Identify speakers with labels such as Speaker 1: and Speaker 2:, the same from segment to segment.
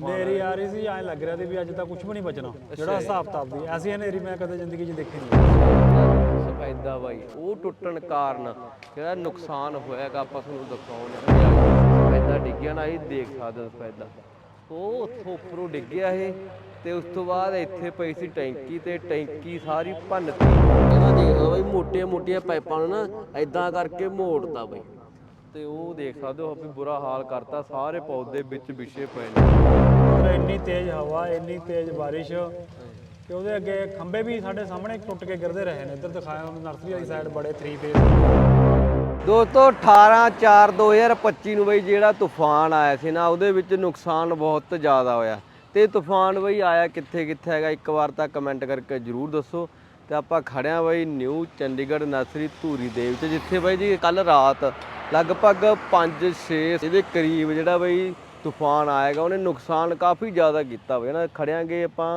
Speaker 1: ਨੇਰੀ ਆ ਰਹੀ ਸੀ ਐਂ ਲੱਗ ਰਿਹਾ ਸੀ ਵੀ ਅੱਜ ਤਾਂ ਕੁਝ ਵੀ ਨਹੀਂ ਬਚਣਾ। ਜਿਹੜਾ ਹਿਸਾਬ ਕਿਤਾਬ ਦੀ ਐਸੀ ਹਨੇਰੀ ਮੈਂ ਕਦੇ ਜ਼ਿੰਦਗੀ 'ਚ ਦੇਖੀ ਨਹੀਂ।
Speaker 2: ਸਫੈਦਾ ਬਾਈ ਉਹ ਟੁੱਟਣ ਕਾਰਨ ਜਿਹੜਾ ਨੁਕਸਾਨ ਹੋਇਆਗਾ ਆਪਾਂ ਤੁਹਾਨੂੰ ਦਿਖਾਉਣੇ ਸਫੈਦਾ ਡਿੱਗਿਆ ਨਾ ਇਹ ਦੇਖ ਸਕਦੇ ਹੋ ਸਫੈਦਾ। ਉਹ ਉੱਥੋਂ ਉੱਪਰੋਂ ਡਿੱਗਿਆ ਇਹ ਤੇ ਉਸ ਤੋਂ ਬਾਅਦ ਇੱਥੇ ਪਈ ਸੀ ਟੈਂਕੀ ਤੇ ਟੈਂਕੀ ਸਾਰੀ ਭੰਨਤੀ। ਇਹਦਾ ਦੇਖ ਲਓ ਬਾਈ ਮੋਟੀਆਂ ਮੋਟੀਆਂ ਪਾਈਪਾਂ ਨੂੰ ਨਾ ਐਦਾਂ ਕਰਕੇ ਮੋੜਦਾ ਬਾਈ। ਤੇ ਉਹ ਦੇਖ ਸਕਦੇ ਹੋ ਵੀ ਬੁਰਾ ਹਾਲ ਕਰਤਾ। ਸਾਰੇ ਪੌਦੇ ਵਿੱਚ ਵਿਛੇ ਪਏ ਨੇ।
Speaker 1: ਇੰਨੀ ਤੇਜ਼ ਹਵਾ ਇੰਨੀ ਤੇਜ਼ ਬਾਰਿਸ਼ ਕਿ ਉਹਦੇ ਅੱਗੇ ਖੰਭੇ ਵੀ ਸਾਡੇ ਸਾਹਮਣੇ ਟੁੱਟ ਕੇ ਗਿਰਦੇ ਰਹੇ ਨੇ। ਇੱਧਰ ਦਿਖਾਇਆ ਨਰਸਰੀ ਵਾਲੀ ਸਾਈਡ ਬੜੇ 3 ਫੇਸ
Speaker 2: ਦੋਸਤੋ 18 4 2025 ਨੂੰ ਬਈ ਜਿਹੜਾ ਤੂਫਾਨ ਆਇਆ ਸੀ ਨਾ ਉਹਦੇ ਵਿੱਚ ਨੁਕਸਾਨ ਬਹੁਤ ਜ਼ਿਆਦਾ ਹੋਇਆ। ਤੇ ਤੂਫਾਨ ਬਈ ਆਇਆ ਕਿੱਥੇ ਕਿੱਥੇ ਹੈਗਾ ਇੱਕ ਵਾਰ ਤਾਂ ਕਮੈਂਟ ਕਰਕੇ ਜਰੂਰ ਦੱਸੋ। ਤੇ ਆਪਾਂ ਖੜਿਆ ਬਾਈ ਨਿਊ ਚੰਡੀਗੜ੍ਹ ਨਰਸਰੀ ਧੂਰੀ ਦੇ ਵਿੱਚ, ਜਿੱਥੇ ਬਾਈ ਜੀ ਕੱਲ ਰਾਤ ਲਗਭਗ 5 6 ਇਹਦੇ ਕਰੀਬ ਜਿਹੜਾ ਬਾਈ ਤੂਫਾਨ ਆਏਗਾ, ਉਹਨੇ ਨੁਕਸਾਨ ਕਾਫੀ ਜ਼ਿਆਦਾ ਕੀਤਾ ਬਈ। ਨਾ ਖੜਿਆਂਗੇ ਆਪਾਂ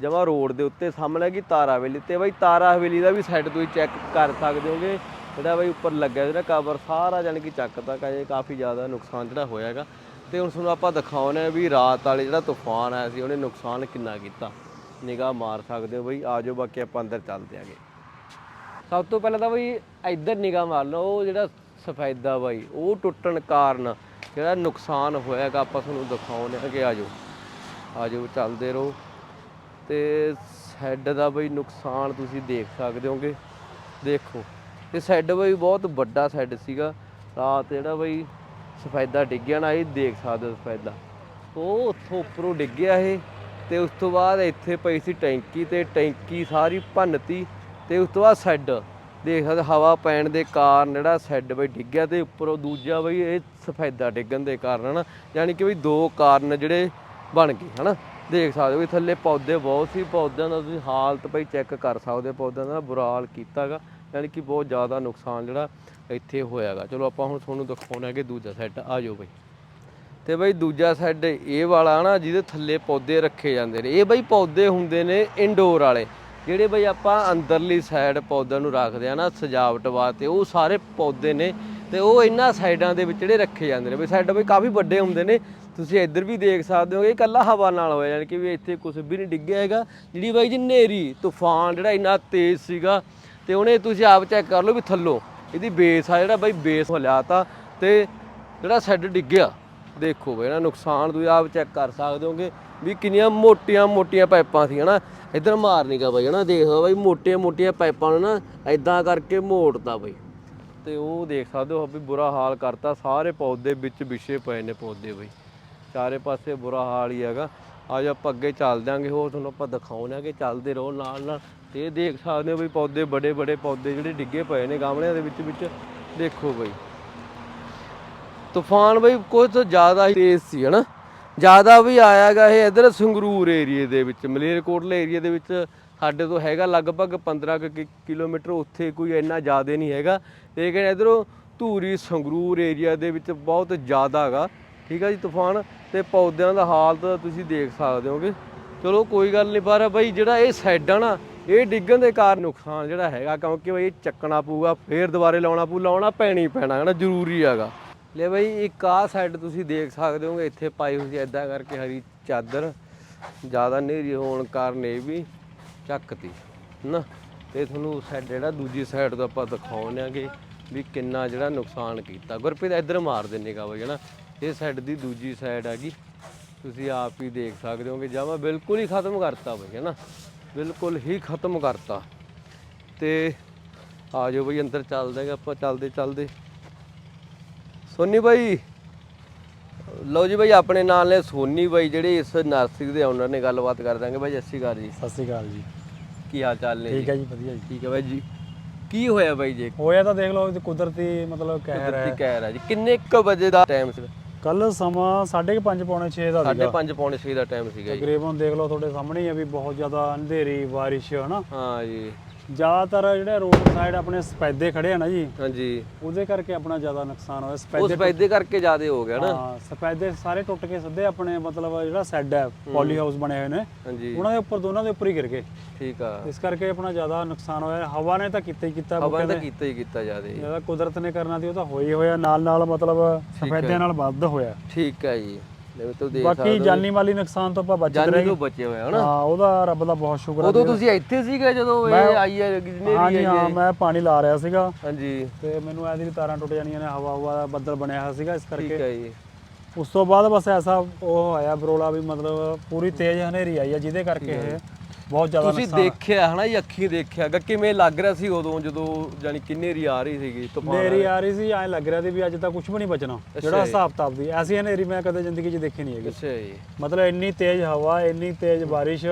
Speaker 2: ਜਮਾ ਰੋਡ ਦੇ ਉੱਤੇ, ਸਾਹਮਣੇ ਕੀ ਤਾਰਾ ਹਵੇਲੀ ਤੇ। ਬਈ ਤਾਰਾ ਹਵੇਲੀ ਦਾ ਵੀ ਸਾਈਡ ਤੁਸੀਂ ਚੈੱਕ ਕਰ ਸਕਦੇ ਹੋਗੇ, ਜਿਹੜਾ ਬਾਈ ਉੱਪਰ ਲੱਗਿਆ ਜਿਹੜਾ ਕਵਰ ਸਾਰਾ ਜਾਣੀ ਕਿ ਚੱਕ ਤੱਕ ਅਜੇ ਕਾਫੀ ਜ਼ਿਆਦਾ ਨੁਕਸਾਨ ਜਿਹੜਾ ਹੋਇਆ ਹੈਗਾ। ਤੇ ਹੁਣ ਤੁਹਾਨੂੰ ਆਪਾਂ ਦਿਖਾਉਣੇ ਆ ਵੀ ਰਾਤ ਵਾਲੇ ਜਿਹੜਾ ਤੂਫਾਨ ਆਇਆ ਸੀ, ਉਹਨੇ ਨੁਕਸਾਨ ਕਿੰਨਾ ਕੀਤਾ। ਨਿਗਾਹ ਮਾਰ ਸਕਦੇ ਹੋ ਬਈ ਆਜੋ ਬਾਕੀ ਆਪਾਂ ਅੰਦਰ ਚੱਲਦੇ ਆਗੇ। ਸਭ ਤੋਂ ਪਹਿਲਾਂ ਤਾਂ ਬਈ, ਇੱਧਰ ਨਿਗਾਹ ਮਾਰ ਲਓ, ਉਹ ਜਿਹੜਾ ਸਫੈਦਾ ਬਾਈ, ਉਹ ਟੁੱਟਣ ਕਾਰਨ ਜਿਹੜਾ ਨੁਕਸਾਨ ਹੋਇਆਗਾ, ਆਪਾਂ ਤੁਹਾਨੂੰ ਦਿਖਾਉਣੇ ਹੈਗੇ ਆਜੋ ਆਜੋ ਚੱਲਦੇ ਰਹੋ। ਤੇ ਸੈੱਡ ਦਾ ਬਈ ਨੁਕਸਾਨ ਤੁਸੀਂ ਦੇਖ ਸਕਦੇ ਹੋਗੇ। ਦੇਖੋ ਇਹ ਸੈੱਡ ਬਈ ਬਹੁਤ ਵੱਡਾ ਸੈੱਡ ਸੀਗਾ। ਰਾਤ ਜਿਹੜਾ ਬਈ ਸਫੈਦਾ ਡਿੱਗਿਆ ਨਾ, ਇਹ ਦੇਖ ਸਕਦੇ ਹੋ ਸਫੈਦਾ। ਉਹ ਉੱਥੋਂ ਉੱਪਰੋਂ ਡਿੱਗਿਆ ਇਹ। ਤੇ ਉਸ ਤੋਂ ਬਾਅਦ ਇੱਥੇ ਪਈ ਸੀ ਟੈਂਕੀ ਤੇ ਟੈਂਕੀ ਸਾਰੀ ਭੰਨਤੀ ਤੇ ਉਸ ਤੋਂ ਬਾਅਦ ਸੈੱਡ ਦੇਖ ਸਕਦੇ ਹਵਾ ਪੈਣ ਦੇ ਕਾਰਨ ਜਿਹੜਾ ਸੈੱਡ ਬਈ ਡਿੱਗਿਆ ਤੇ ਉੱਪਰੋਂ ਦੂਜਾ ਬਈ ਇਹ ਸਫੈਦਾ ਡਿੱਗਣ ਦੇ ਕਾਰਨ, ਹਨਾ? ਯਾਨੀ ਕਿ ਬਈ ਦੋ ਕਾਰਨ ਜਿਹੜੇ ਬਣ ਗਏ, ਹਨਾ? ਦੇਖ ਸਕਦੇ ਹੋ ਵੀ ਥੱਲੇ ਪੌਦੇ ਬਹੁਤ ਸੀ, ਪੌਦਿਆਂ ਦਾ ਤੁਸੀਂ ਹਾਲਤ ਬਈ ਚੈੱਕ ਕਰ ਸਕਦੇ ਹੋ, ਪੌਦਿਆਂ ਦਾ ਬੁਰਾ ਹਾਲ ਕੀਤਾਗਾ ਯਾਨੀ ਕਿ ਬਹੁਤ ਜ਼ਿਆਦਾ ਨੁਕਸਾਨ ਜਿਹੜਾ ਇੱਥੇ ਹੋਇਆਗਾ ਚਲੋ ਆਪਾਂ ਹੁਣ ਤੁਹਾਨੂੰ ਦਿਖਾਉਣਾ ਹੈ ਕਿ ਦੂਜਾ ਸੈੱਟ ਆ ਜਾਓ ਬਈ। ਤੇ ਬਈ ਦੂਜਾ ਸੈੱਡ ਇਹ ਵਾਲਾ ਨਾ ਜਿਹਦੇ ਥੱਲੇ ਪੌਦੇ ਰੱਖੇ ਜਾਂਦੇ ਨੇ। ਇਹ ਬਈ ਪੌਦੇ ਹੁੰਦੇ ਨੇ ਇਨਡੋਰ ਵਾਲੇ। ਜਿਹੜੇ ਬਈ ਆਪਾਂ ਅੰਦਰਲੀ ਸਾਈਡ ਪੌਦਿਆਂ ਨੂੰ ਰੱਖਦੇ ਆ ਨਾ, ਸਜਾਵਟ ਵਾਸਤੇ, ਉਹ ਸਾਰੇ ਪੌਦੇ ਨੇ ਤੇ ਉਹ ਇਹਨਾਂ ਸਾਈਡਾਂ ਦੇ ਵਿੱਚ ਜਿਹੜੇ ਰੱਖੇ ਜਾਂਦੇ ਨੇ। ਬਈ ਸਾਈਡ ਬਈ ਕਾਫੀ ਵੱਡੇ ਹੁੰਦੇ ਨੇ। ਤੁਸੀਂ ਇੱਧਰ ਵੀ ਦੇਖ ਸਕਦੇ ਹੋ ਇਹ ਇਕੱਲਾ ਹਵਾ ਨਾਲ ਹੋਇਆ, ਯਾਨੀ ਕਿ ਵੀ ਇੱਥੇ ਕੁਝ ਵੀ ਨਹੀਂ ਡਿੱਗਿਆ ਹੈਗਾ। ਜਿਹੜੀ ਬਾਈ ਜੀ ਨੇਰੀ ਤੂਫਾਨ ਜਿਹੜਾ ਇੰਨਾ ਤੇਜ਼ ਸੀਗਾ ਤੇ ਉਹਨੇ ਤੁਸੀਂ ਆਪ ਚੈੱਕ ਕਰ ਲਓ ਵੀ ਥੱਲੋਂ। ਇਹਦੀ ਬੇਸ ਆ ਜਿਹੜਾ ਬਾਈ ਬੇਸ ਹਿਲਾਤਾ ਤੇ ਜਿਹੜਾ ਸੈੱਡ ਡਿੱਗਿਆ। ਦੇਖੋ ਬਈ ਨਾ ਨੁਕਸਾਨ ਤੁਸੀਂ ਆਪ ਚੈੱਕ ਕਰ ਸਕਦੇ ਹੋਗੇ ਵੀ ਕਿੰਨੀਆਂ ਮੋਟੀਆਂ ਮੋਟੀਆਂ ਪਾਈਪਾਂ ਸੀ, ਹਨਾ? ਇਧਰ ਮਾਰਨੀਗਾ ਬਈ, ਹਨਾ? ਦੇਖੋ ਬਈ, ਮੋਟੀਆਂ ਮੋਟੀਆਂ ਪਾਈਪਾਂ ਨੂੰ ਨਾ ਐਦਾਂ ਕਰਕੇ ਮੋੜਤਾ ਬਈ। ਤੇ ਉਹ ਦੇਖ ਸਕਦੇ ਹੋ ਵੀ ਬੁਰਾ ਹਾਲ ਕਰਤਾ, ਸਾਰੇ ਪੌਦੇ ਵਿੱਚ ਵਿਛੇ ਪਏ ਨੇ ਪੌਦੇ ਬਈ। ਚਾਰੇ ਪਾਸੇ ਬੁਰਾ ਹਾਲ ਹੀ ਹੈਗਾ। ਅੱਜ ਆਪਾਂ ਅੱਗੇ ਚੱਲ ਦਿਆਂਗੇ, ਹੋਰ ਤੁਹਾਨੂੰ ਆਪਾਂ ਦਿਖਾਉਣਾਂਗੇ ਚੱਲਦੇ ਰਹੋ ਨਾਲ ਨਾਲ। ਤੇ ਇਹ ਦੇਖ ਸਕਦੇ ਹੋ ਵੀ ਪੌਦੇ ਬੜੇ ਬੜੇ ਪੌਦੇ ਜਿਹੜੇ ਡਿੱਗੇ ਪਏ ਨੇ ਗਾਮਲਿਆਂ ਦੇ ਵਿੱਚ ਵਿੱਚ। ਦੇਖੋ ਬਈ। ਤੂਫਾਨ ਬਈ ਕੁਝ ਤੋਂ ਜ਼ਿਆਦਾ ਹੀ ਤੇਜ਼ ਸੀ, ਹਨਾ? ਜ਼ਿਆਦਾ ਵੀ ਆਇਆਗਾ ਇਹ ਇਧਰ ਸੰਗਰੂਰ ਏਰੀਏ ਦੇ ਵਿੱਚ, ਮਲੇਰਕੋਟਲੇ ਏਰੀਏ ਦੇ ਵਿੱਚ ਸਾਡੇ ਤੋਂ ਹੈਗਾ ਲਗਭਗ 15 ਕੁ ਕਿ- ਕਿਲੋਮੀਟਰ, ਉੱਥੇ ਕੋਈ ਇੰਨਾ ਜ਼ਿਆਦਾ ਨਹੀਂ ਹੈਗਾ। ਲੇਕਿਨ ਇਧਰੋਂ ਧੂਰੀ ਸੰਗਰੂਰ ਏਰੀਆ ਦੇ ਵਿੱਚ ਬਹੁਤ ਜ਼ਿਆਦਾ ਹੈਗਾ ਠੀਕ ਹੈ ਜੀ ਤੂਫਾਨ? ਤੇ ਪੌਦਿਆਂ ਦਾ ਹਾਲਤ ਤੁਸੀਂ ਦੇਖ ਸਕਦੇ ਹੋਗੇ। ਚਲੋ ਕੋਈ ਗੱਲ ਨਹੀਂ, ਪਰ ਬਈ ਜਿਹੜਾ ਇਹ ਸਾਈਡਾਂ ਨਾ, ਇਹ ਡਿੱਗਣ ਦੇ ਕਾਰਨ ਨੁਕਸਾਨ ਜਿਹੜਾ ਹੈਗਾ, ਕਿਉਂਕਿ ਬਈ ਇਹ ਚੱਕਣਾ ਪਊਗਾ, ਫੇਰ ਦੁਬਾਰੇ ਲਾਉਣਾ ਪਊ, ਲਾਉਣਾ ਪੈਣੀ ਪੈਣਾ ਹੈ ਨਾ ਜ਼ਰੂਰੀ ਹੈਗਾ। ਲੈ ਬਈ, ਇੱਕ ਆਹ ਸਾਈਡ ਤੁਸੀਂ ਦੇਖ ਸਕਦੇ ਹੋਗੇ, ਇੱਥੇ ਪਾਈ ਹੋਈ ਸੀ ਐਦਾਂ ਕਰਕੇ ਹਰੀ ਚਾਦਰ, ਜ਼ਿਆਦਾ ਹਨੇਰੀ ਹੋਣ ਕਾਰਨ ਇਹ ਵੀ ਚੱਕਤੀ, ਨਾ। ਤੇ ਤੁਹਾਨੂੰ ਉਸ ਸਾਈਡ ਜਿਹੜਾ, ਦੂਜੀ ਸਾਈਡ ਤੋਂ ਆਪਾਂ ਦਿਖਾਉਂਦੇ ਆਂਗੇ ਵੀ ਕਿੰਨਾ ਜਿਹੜਾ ਨੁਕਸਾਨ ਕੀਤਾ। ਗੁਰਪ੍ਰੀਤ, ਇੱਧਰ ਮਾਰ ਦਿੰਨੇਗਾ ਬਈ, ਹਨਾ। ਇਹ ਸਾਈਡ ਦੀ ਦੂਜੀ ਸਾਈਡ ਹੈਗੀ ਤੁਸੀਂ ਆਪ ਹੀ ਦੇਖ ਸਕਦੇ ਹੋਗੇ ਜਮਾ ਬਿਲਕੁਲ ਹੀ ਖਤਮ ਕਰਤਾ ਬਈ, ਹਨਾ। ਬਿਲਕੁਲ ਹੀ ਖਤਮ ਕਰਤਾ। ਤੇ ਆ ਜਾਓ ਬਈ, ਅੰਦਰ ਚੱਲਦੇ ਆਂ ਆਪਾਂ, ਚੱਲਦੇ ਚੱਲਦੇ। ਸੋਨੀ ਬਾਈ ਲਓ ਜੀ ਬਾਈ ਆਪਣੇ ਨਾਲ ਨੇ ਸੋਨੀ ਬਾਈ ਜਿਹੜੇ ਇਸ ਨਰਸਰੀ ਦੇ ਓਨਰ ਨੇ ਗੱਲਬਾਤ ਕਰ ਦਾਂਗੇ ਬਾਈ ਸਤਿ ਸ਼੍ਰੀ ਅਕਾਲ ਜੀ।
Speaker 1: ਸਤਿ ਸ਼੍ਰੀ ਅਕਾਲ ਜੀ।
Speaker 2: ਕੀ ਹਾਲ ਚਾਲ ਨੇ
Speaker 1: ਠੀਕ ਹੈ ਜੀ ਵਧੀਆ ਜੀ।
Speaker 2: ਠੀਕ ਹੈ ਬਾਈ ਜੀ। ਕੀ ਹੋਇਆ ਬਾਈ ਜੀ?
Speaker 1: ਹੋਇਆ ਤਾਂ ਦੇਖ ਲਓ ਇਹ ਕੁਦਰਤੀ ਮਤਲਬ ਕਹਿਰ
Speaker 2: ਕੁਦਰਤੀ
Speaker 1: ਹੈ।
Speaker 2: ਕਹਿਰ ਹੈ ਜੀ। ਕਿੰਨੇ ਕੁ ਵਜੇ ਦਾ ਟਾਈਮ ਸੀ?
Speaker 1: ਕੱਲ ਸਮਾਂ 5:30 ਪੌਣੇ 6 ਦਾ ਸੀਗਾ।
Speaker 2: ਪੰਜ ਪੌਣੇ 6 ਦਾ ਟਾਈਮ ਸੀਗਾ ਜੀ।
Speaker 1: ਤਕਰੀਬਨ ਦੇਖ ਲਓ ਤੁਹਾਡੇ ਸਾਹਮਣੇ ਹੀ ਹੈ ਵੀ ਬਹੁਤ ਜ਼ਿਆਦਾ ਅੰਧੇਰੀ ਬਾਰਿਸ਼ ਹਨਾ?
Speaker 2: ਹਾਂ ਜੀ।
Speaker 1: ਜ਼ਿਆਦਾਤਰ ਜਿਹੜੇ ਰੋਡ ਸਾਈਡ ਆਪਣੇ ਸਪੈਦੇ ਖੜੇ ਆ ਨਾ ਜੀ
Speaker 2: ਹਾਂਜੀ।
Speaker 1: ਉਹਦੇ ਕਰਕੇ ਆਪਣਾ ਜ਼ਿਆਦਾ ਨੁਕਸਾਨ ਹੋਇਆ। ਸਪੈਦੇ
Speaker 2: ਸਫੈਦੇ ਕਰਕੇ ਜ਼ਿਆਦੇ ਹੋ ਗਿਆ ਨਾ।
Speaker 1: ਹਾਂ ਸਪੈਦੇ ਸਾਰੇ ਟੁੱਟ ਕੇ ਸਿੱਧੇ ਆਪਣੇ ਮਤਲਬ ਜਿਹੜਾ ਸੈੱਡ ਹੈ ਪੋਲੀ ਹਾਊਸ ਬਣੇ ਹੋਏ ਨੇ।
Speaker 2: ਹਾਂਜੀ।
Speaker 1: ਉਹਨਾਂ ਦੇ ਉੱਪਰ ਦੋਨਾਂ ਦੇ ਉੱਪਰ ਹੀ ਗਿਰ ਗਏ।
Speaker 2: ਠੀਕ ਆ।
Speaker 1: ਇਸ ਕਰਕੇ ਆਪਣਾ ਜ਼ਿਆਦਾ ਨੁਕਸਾਨ ਹੋਇਆ। ਹਵਾ ਨੇ ਤਾਂ ਕੀਤਾ ਹੀ ਕੀਤਾ
Speaker 2: ਹਵਾ ਨੇ ਤਾਂ ਕੀਤਾ ਹੀ ਕੀਤਾ ਜ਼ਿਆਦੇ।
Speaker 1: ਜਿਹੜਾ ਕੁਦਰਤ ਨੇ ਕਰਨਾ ਸੀ ਉਹ ਤਾਂ ਹੋਈ ਹੋਇਆ। ਨਾਲ ਨਾਲ ਮਤਲਬ ਸਫੈਦਿਆਂ ਨਾਲ ਵੱਧ ਹੋਇਆ।
Speaker 2: ਠੀਕ ਹੈ ਜੀ। ਦੇਖ
Speaker 1: ਬਾਕੀ ਜਾਨੀ ਮਾਲੀ ਨੁਕਸਾਨ ਤੋਂ ਆਪਾਂ ਬਚ
Speaker 2: ਜਾਨੀ
Speaker 1: ਰਹੇ
Speaker 2: ਤੋਂ ਬਚੇ ਹੋਏ ਹਨਾ?
Speaker 1: ਹਾਂ ਉਹਦਾ ਰੱਬ ਦਾ ਬਹੁਤ ਸ਼ੁਕਰ ਹੈ
Speaker 2: ਉਦੋਂ ਤੁਸੀਂ ਇੱਥੇ ਸੀਗੇ ਜਦੋਂ ਇਹ ਆਈ ਹੈ ਜਿਹਨੇ
Speaker 1: ਹਾਂ
Speaker 2: ਵੀ
Speaker 1: ਜੀ ਹਾਂ। ਮੈਂ ਪਾਣੀ ਲਾ ਰਿਹਾ ਸੀਗਾ।
Speaker 2: ਹਾਂਜੀ।
Speaker 1: ਤੇ ਮੈਨੂੰ ਐਦੀ ਵੀ ਤਾਰਾਂ ਟੁੱਟ ਜਾਣੀਆਂ ਨੇ ਹਵਾ ਹਵਾ ਦਾ ਬੱਦਲ ਬਣਿਆ ਹੋਇਆ ਸੀਗਾ ਇਸ
Speaker 2: ਠੀਕ
Speaker 1: ਕਰਕੇ
Speaker 2: ਹੈ ਜੀ।
Speaker 1: ਉਸ ਤੋਂ ਬਾਅਦ ਬਸ ਐਸਾ ਉਹ ਆਇਆ ਬਰੋਲਾ ਵੀ ਮਤਲਬ ਪੂਰੀ ਤੇਜ਼ ਹਨੇਰੀ ਆਈ ਹੈ ਜਿਹਦੇ ਕਰਕੇ ਇਹ ਬਹੁਤ ਜ਼ਿਆਦਾ
Speaker 2: ਤੁਸੀਂ
Speaker 1: ਨੁਕਸਾਨ
Speaker 2: ਦੇਖਿਆ ਹਨਾ ਜੀ ਅੱਖੀਂ ਦੇਖਿਆਗਾ ਕਿਵੇਂ ਲੱਗ ਰਿਹਾ ਸੀ ਉਦੋਂ ਜਦੋਂ ਜਾਨੀ ਕਿੰਨੇ ਰੀ ਆ ਰਹੀ ਸੀਗੀ ਤੂਫਾਨ
Speaker 1: ਹਨੇਰੀ ਆ ਰਹੀ ਸੀ ਐਂ ਲੱਗ ਰਿਹਾ ਸੀ ਵੀ ਅੱਜ ਤਾਂ ਕੁਝ ਵੀ ਨਹੀਂ ਬਚਣਾ ਜਿਹੜਾ ਹਿਸਾਬ ਤਾਬ ਦੀ। ਐਸੀ ਹਨੇਰੀ ਮੈਂ ਕਦੇ ਜ਼ਿੰਦਗੀ 'ਚ ਦੇਖੀ ਨਹੀਂ ਹੈਗੀ।
Speaker 2: ਅੱਛਾ ਜੀ।
Speaker 1: ਮਤਲਬ ਇੰਨੀ ਤੇਜ਼ ਹਵਾ ਇੰਨੀ ਤੇਜ਼ ਬਾਰਿਸ਼।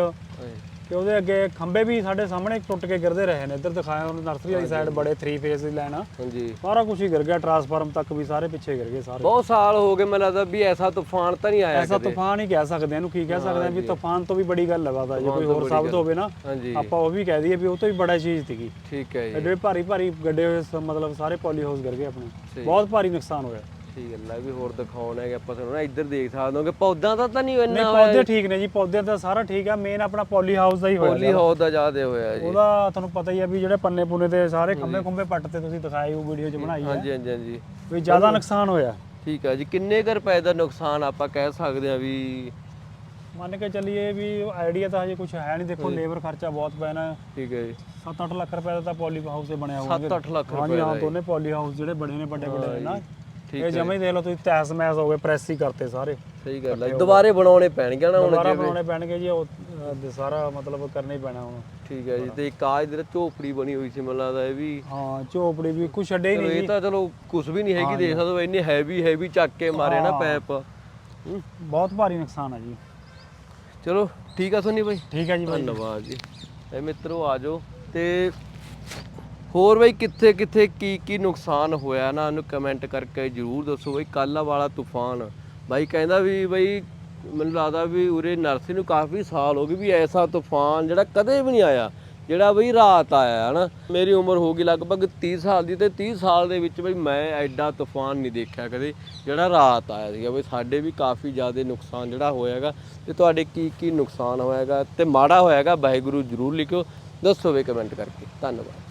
Speaker 1: ਕਿ ਉਹਦੇ ਅੱਗੇ ਖੰਭੇ ਵੀ ਸਾਡੇ ਸਾਹਮਣੇ ਟੁੱਟ ਕੇ ਗਿਰਦੇ ਰਹੇ ਨੇ। ਇੱਧਰ ਦਿਖਾਇਆ ਉਹਨੂੰ ਨਰਸਰੀ ਵਾਲੀ ਸਾਈਡ ਬੜੇ 3 ਫੇਸ ਦੀ ਲਾਈਨ
Speaker 2: ਹਾਂਜੀ।
Speaker 1: ਸਾਰਾ ਕੁਝ ਹੀ ਗਿਰ ਗਿਆ ਟਰਾਂਸਫਾਰਮ ਤੱਕ ਵੀ ਸਾਰੇ ਪਿੱਛੇ ਗਿਰ ਗਏ ਸਾਰੇ।
Speaker 2: ਬਹੁਤ ਸਾਲ ਹੋ ਗਏ ਮੈਨੂੰ ਲੱਗਦਾ ਵੀ ਐਸਾ ਤੂਫਾਨ ਤਾਂ ਨਹੀਂ ਆਇਆ
Speaker 1: ਐਸਾ ਤੂਫਾਨ ਹੀ ਕਹਿ ਸਕਦੇ ਇਹਨੂੰ ਕੀ ਕਹਿ ਸਕਦੇ ਆ ਵੀ ਤੂਫਾਨ ਤੋਂ ਵੀ ਬੜੀ ਗੱਲ ਲਗਾਦਾ ਜੇ ਕੋਈ ਹੋਰ ਸ਼ਬਦ ਹੋਵੇ ਨਾ ਆਪਾਂ ਉਹ ਵੀ ਕਹਿ ਦਈਏ ਵੀ ਉਹ ਤੋਂ ਵੀ ਬੜਾ ਚੀਜ਼ ਸੀਗੀ।
Speaker 2: ਠੀਕ ਹੈ ਜੀ।
Speaker 1: ਐਡੇ ਭਾਰੀ ਭਾਰੀ ਗੱਡੇ ਹੋਏ ਮਤਲਬ ਸਾਰੇ ਪੋਲੀ ਹਾਊਸ ਗਿਰ ਗਏ ਆਪਣੇ। ਬਹੁਤ ਭਾਰੀ ਨੁਕਸਾਨ ਹੋਇਆ।
Speaker 2: ਠੀਕ ਹੈ ਲੈ ਵੀ ਹੋਰ ਦਿਖਾਉਣਾ ਹੈ ਆਪਾਂ ਤੁਹਾਨੂੰ ਨਾ ਇੱਧਰ ਦੇਖ ਸਕਦੇ ਹੋ ਕਿ ਪੌਦਾਂ ਦਾ ਤਾਂ ਨਹੀਂ
Speaker 1: ਨਹੀਂ
Speaker 2: ਇੰਨਾ
Speaker 1: ਪੌਦੇ ਠੀਕ ਨੇ ਜੀ ਪੌਦਿਆਂ ਦਾ ਸਾਰਾ ਠੀਕ ਆ ਮੇਨ ਆਪਣਾ ਪੋਲੀ ਹਾਊਸ ਦਾ ਹੀ ਹੋਇਆ
Speaker 2: ਹੋਲੀ ਹੌਦ ਦਾ ਜ਼ਿਆਦਾ ਹੋਇਆ ਜੀ।
Speaker 1: ਉਹਦਾ ਤੁਹਾਨੂੰ ਪਤਾ ਹੀ ਆ ਵੀ ਜਿਹੜੇ ਪੰਨੇ ਪੁੰਨੇ ਤੇ ਸਾਰੇ ਖੰਭੇ ਖੁੰਭੇ ਪੱਟ ਤੇ ਤੁਸੀਂ ਦਿਖਾਏ ਉਹ ਵੀਡੀਓ 'ਚ ਬਣਾਈ ਹੈ
Speaker 2: ਹਾਂਜੀ ਹਾਂਜੀ ਹਾਂਜੀ।
Speaker 1: ਵੀ ਜ਼ਿਆਦਾ ਨੁਕਸਾਨ ਹੋਇਆ।
Speaker 2: ਠੀਕ ਹੈ ਜੀ ਕਿੰਨੇ ਕੁ ਰੁਪਏ ਦਾ ਨੁਕਸਾਨ ਆਪਾਂ ਕਹਿ ਸਕਦੇ ਆ ਵੀ
Speaker 1: ਮੰਨ ਕੇ ਚੱਲੀਏ ਵੀ ਆਈਡੀਆ ਤਾਂ ਹਜੇ ਕੁਝ ਹੈ ਨਹੀਂ ਦੇਖੋ ਲੇਬਰ ਖਰਚਾ ਬਹੁਤ ਪੈਣਾ
Speaker 2: ਠੀਕ ਹੈ ਜੀ।
Speaker 1: 7-8 ਲੱਖ ਰੁਪਏ ਦਾ ਤਾਂ ਪੋਲੀ ਹਾਊਸ ਬਣਿਆ ਹੋਊਗਾ।
Speaker 2: 7-8 ਲੱਖ
Speaker 1: ਹਾਂਜੀ ਹਾਂ ਦੋਨੇ ਪੋਲੀ ਹਾਊਸ ਜਿਹੜੇ ਬੜੇ ਨੇ ਵੱਡੇ ਵੱਡੇ ਨੇ ਨਾ ਇਹ ਜਮੇ ਹੀ ਦੇਖ ਲਓ ਤੁਸੀਂ ਤੈਸ ਮੈਸ ਹੋ ਗਏ ਪ੍ਰੈਸ ਹੀ ਕਰਤੇ ਸਾਰੇ।
Speaker 2: ਸਹੀ ਗੱਲ ਹੈ ਦੁਬਾਰੇ ਬਣਾਉਣੇ ਪੈਣਗੇ ਨਾ ਹੁਣ
Speaker 1: ਦੁਬਾਰਾ ਬਣਾਉਣੇ ਪੈਣਗੇ ਜੀ ਉਹ ਅਹ, ਸਾਰਾ ਮਤਲਬ ਕਰਨਾ ਹੀ ਪੈਣਾ ਹੁਣ।
Speaker 2: ਠੀਕ ਹੈ ਜੀ ਤੇ ਇੱਕ ਆ ਇਧਰ ਝੋਪੜੀ ਬਣੀ ਹੋਈ ਸੀ ਮੈਨੂੰ ਲੱਗਦਾ ਇਹ ਵੀ।
Speaker 1: ਹਾਂ ਝੋਪੜੀ ਵੀ ਕੁਛ ਛੱਡੇ ਹੀ
Speaker 2: ਚਲੋ
Speaker 1: ਨਹੀਂ
Speaker 2: ਇਹ ਤਾਂ ਚਲੋ ਕੁਝ ਵੀ ਨਹੀਂ ਹੈਗੀ ਦੇਖ ਸਕਦੇ ਹੋ ਇੰਨੀ ਹੈਵੀ ਹੈਵੀ ਚੱਕ ਕੇ ਮਾਰੇ ਨਾ ਪੈਪ। ਹੂੰ।
Speaker 1: ਬਹੁਤ ਭਾਰੀ ਨੁਕਸਾਨ ਆ ਜੀ।
Speaker 2: ਚਲੋ ਠੀਕ ਆ ਸੋਨੀ ਬਾਈ।
Speaker 1: ਠੀਕ ਹੈ ਜੀ ਬਾਈ।
Speaker 2: ਧੰਨਵਾਦ ਜੀ। ਇਹ ਮਿੱਤਰੋ ਆ ਜਾਓ ਤੇ ਹੋਰ ਬਈ ਕਿੱਥੇ ਕਿੱਥੇ ਕੀ ਕੀ ਨੁਕਸਾਨ ਹੋਇਆ ਨਾ ਇਹਨੂੰ ਕਮੈਂਟ ਕਰਕੇ ਜਰੂਰ ਦੱਸੋ ਬਈ, ਕੱਲ੍ਹ ਵਾਲਾ ਤੂਫਾਨ। ਬਾਈ ਕਹਿੰਦਾ ਵੀ ਬਈ, ਮੈਨੂੰ ਲੱਗਦਾ ਵੀ ਉਰੇ ਨਰਸਰੀ ਨੂੰ ਕਾਫੀ ਸਾਲ ਹੋ ਗਏ ਵੀ ਐਸਾ ਤੂਫਾਨ ਜਿਹੜਾ ਕਦੇ ਵੀ ਨਹੀਂ ਆਇਆ, ਜਿਹੜਾ ਬਈ ਰਾਤ ਆਇਆ, ਹਨਾ। ਮੇਰੀ ਉਮਰ ਹੋ ਗਈ ਲਗਭਗ 30 ਸਾਲ ਦੀ ਤੇ 30 ਸਾਲ ਦੇ ਵਿੱਚ ਬਈ ਮੈਂ ਐਡਾ ਤੂਫਾਨ ਨਹੀਂ ਦੇਖਿਆ ਕਦੇ, ਜਿਹੜਾ ਰਾਤ ਆਇਆ ਸੀਗਾ। ਬਈ ਸਾਡੇ ਵੀ ਕਾਫੀ ਜ਼ਿਆਦਾ ਨੁਕਸਾਨ ਜਿਹੜਾ ਹੋਇਆਗਾ ਤੇ ਤੁਹਾਡੇ ਕੀ ਕੀ ਨੁਕਸਾਨ ਹੋਇਆਗਾ ਤੇ ਮਾੜਾ ਹੋਇਆਗਾ ਵਾਹਿਗੁਰੂ ਜਰੂਰ ਲਿਖਿਓ। ਦੱਸੋ ਵੇ ਕਮੈਂਟ ਕਰਕੇ। ਧੰਨਵਾਦ।